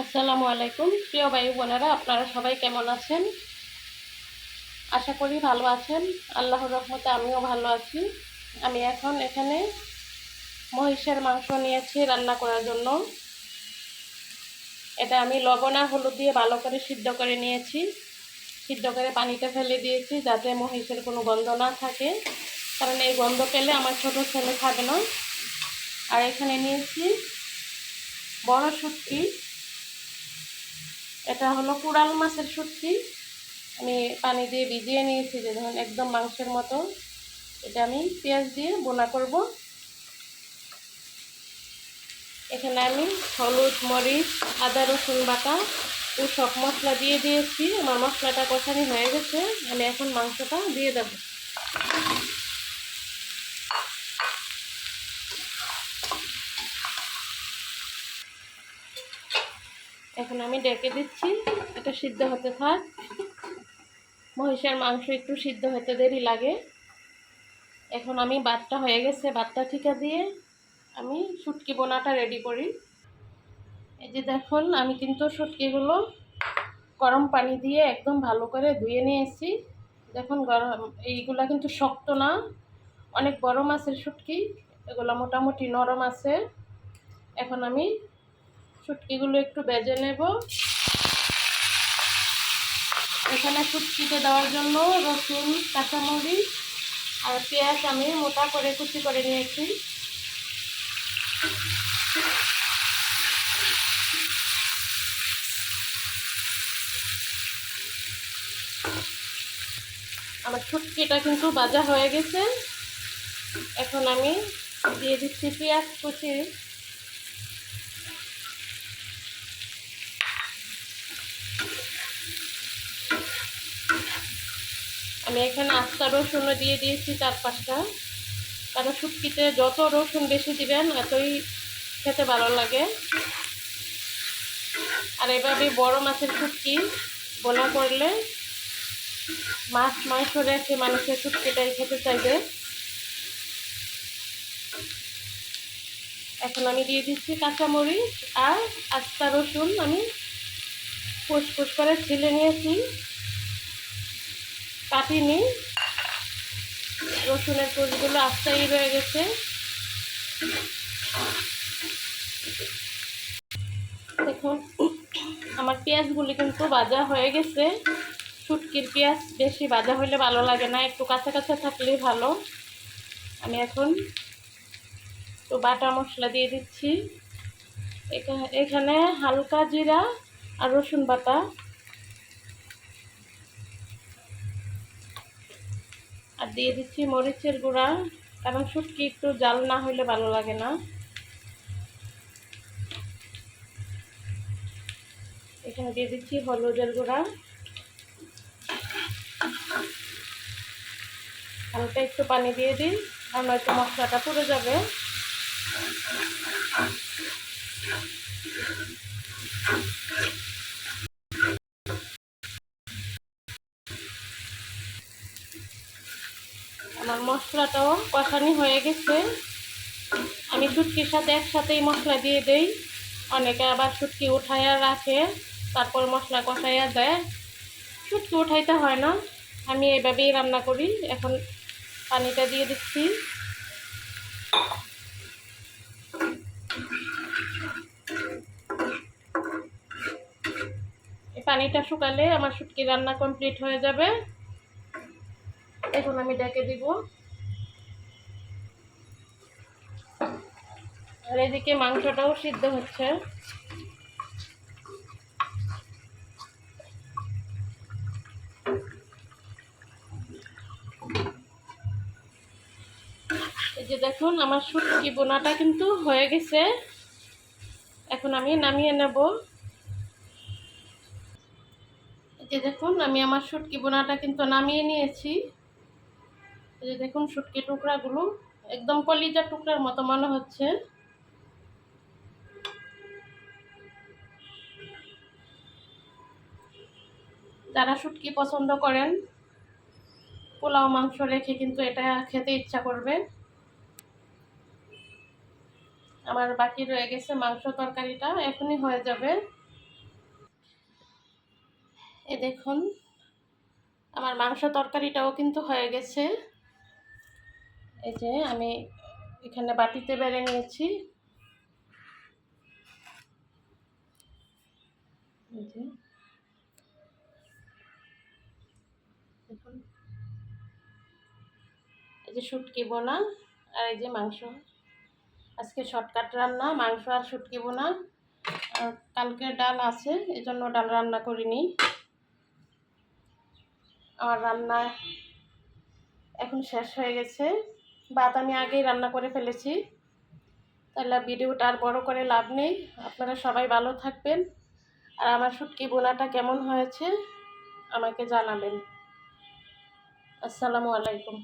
আসসালামু আলাইকুম। প্রিয় ভাই বোনেরা, আপনারা সবাই কেমন আছেন? আশা করি ভালো আছেন। আল্লাহর রহমতে আমিও ভালো আছি। আমি এখন এখানে মহিষের মাংস নিয়েছি রান্না করার জন্য। এটা আমি লবণ আর হলুদ দিয়ে ভালো করে সিদ্ধ করে নিয়েছি। সিদ্ধ করে পানিতে ফেলে দিয়েছি যাতে মহিষের কোনো গন্ধ না থাকে। কারণ এই গন্ধ পেলে আমার ছোট ছেলে খাবে না। আর এখানে নিয়েছি বড় শুটকি। এটা হলো কুড়াল মাছের শুটকি আমি পানি দিয়ে ভিজিয়ে নিয়েছি যে ধরুন একদম মাংসের মতো। এটা আমি পেঁয়াজ দিয়ে বোনা করব। এখানে আমি হলুদ, মরিচ, আদা, রসুন বাটা ও সব মশলা দিয়ে দিয়েছি। আমার মশলাটা কষানি হয়ে গেছে। আমি এখন মাংসটা দিয়ে দেব। এখন আমি ডেকে দিচ্ছি, এটা সিদ্ধ হতে থাক। মহিষের মাংস একটু সিদ্ধ হতে দেরি লাগে। এখন আমি বাতটা হয়ে গেছে, বাতটা ঠিকা দিয়ে আমি শুটকি বোনাটা রেডি করি। এই যে দেখুন, আমি কিন্তু শুটকিগুলো গরম পানি দিয়ে একদম ভালো করে ধুয়ে নিয়েছি। দেখুন, গরম, এইগুলা কিন্তু শক্ত না, অনেক বড় মাছের শুটকি, এগুলো মোটামুটি নরম আছে। এখন আমি শুটকিগুলো একটু বেজে নেব। এখানে শুটকিতে দেওয়ার জন্য রসুন, কাঁচামরিচ আর পেঁয়াজ আমি মোটা করে কুচি করে নিয়েছি। আমার শুটকিটা কিন্তু বাজা হয়ে গেছে। এখন আমি দিয়ে দিচ্ছি পেঁয়াজ কুচি। আমি এখানে আস্তা রসুনও দিয়ে দিয়েছি চার পাঁচটা। কারণ শুটকিতে যত রসুন বেশি দিবেন, এতই খেতে ভালো লাগে। আর এভাবে বড় মাছের শুটকি বোনা করলে মাছ মাংস রেখে মানুষের শুটকিটাই খেতে চাইবে। এখন আমি দিয়ে দিচ্ছি কাঁচামরিচ আর আস্তা রসুন আমি ফুস করে ছিলে নিয়েছি। কাটিনি। রসুনের কোষগুলো আস্তাই রয়ে গেছে। দেখুন, আমার পেঁয়াজগুলি কিন্তু ভাজা হয়ে গেছে। শুটকির পেঁয়াজ বেশি ভাজা হলে ভালো লাগে না, একটু কাঁচা থাকলেই ভালো। আমি এখন একটু বাটা মশলা দিয়ে দিচ্ছি। এখানে হালকা জিরা আর রসুন বাটা। আর দিয়ে দিচ্ছি মরিচের গুঁড়া কারণ শুটকি একটু জাল না হলে ভালো লাগে না। এখানে দিয়ে দিচ্ছি হলুদের গুঁড়া। হালকা একটু পানি দিয়ে দিন, আর নয়তো মশলাটা পুড়ে যাবে। আমার কষানি হয়ে গেছে। আমি শুটকির সাথে একসাথেই মশলা দিয়ে দেই। অনেকে আবার শুটকি উঠাইয়া রাখে, তারপর মশলা কষাইয়া দেয়। শুটকি উঠাইতে হয় না, আমি এভাবেই রান্না করি। এখন পানিটা দিয়ে দিচ্ছি। পানিটা শুকালে আমার শুটকি রান্না কমপ্লিট হয়ে যাবে। এখন আমি ডেকে দিব। আর এদিকে মাংসটাও সিদ্ধ হচ্ছে। এই যে দেখুন, আমার শুটকি বোনাটা কিন্তু হয়ে গেছে। এখন আমি নামিয়ে নেব। এই যে দেখুন, আমি আমার শুটকি বোনাটা কিন্তু নামিয়ে নিয়েছি। এই যে দেখুন, শুটকি টুকরাগুলো একদম কলিজার টুকরার মতো মনে হচ্ছে। যারা শুটকি পছন্দ করেন, পোলাও, মাংস রেখে কিন্তু এটা খেতে ইচ্ছা করবে। আমার বাকি রয়ে গেছে মাংস তরকারিটা, এখনই হয়ে যাবে। এ দেখুন, আমার মাংস তরকারিটাও কিন্তু হয়ে গেছে। এই যে আমি এখানে বাটিতে বেড়ে নিয়েছি। এই যে এই যে শুটকি বোনা আর এই যে মাংস। আজকে শর্টকাট রান্না, মাংস আর শুটকি বোনা কালকে ডাল আছে এই জন্য ডাল রান্না করিনি। আমার রান্না এখন শেষ হয়ে গেছে। ভাত আমি আগেই রান্না করে ফেলেছি। তাহলে ভিডিওটা আর বড় করে লাভ নেই। আপনারা সবাই ভালো থাকবেন। আর আমার শুটকি বোনাটা কেমন হয়েছে আমাকে জানাবেন। আসসালামু আলাইকুম।